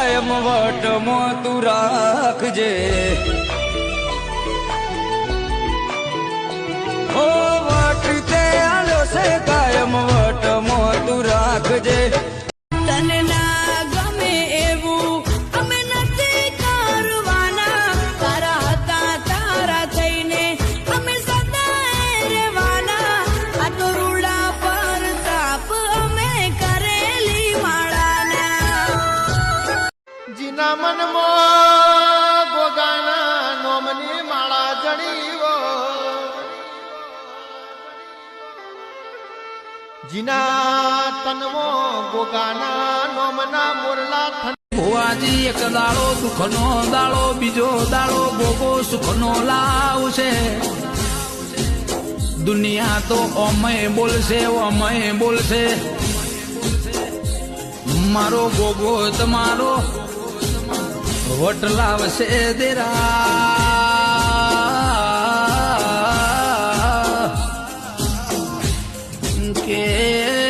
કાયમ વટમો તું રાખજે જીના મનમાં ગોગાના નોમની માળા જડીવો. જીના તનવો ગોગાના નોમના મોરલા થન ભુવાજી એક દાળો સુખનો દાળો બીજો દાળો ભોગો સુખનો લાવશે. દુનિયા તો અમય બોલશે અમય બોલશે. મારો ગોગો તમારો વોટ લાવશે દેરા. કે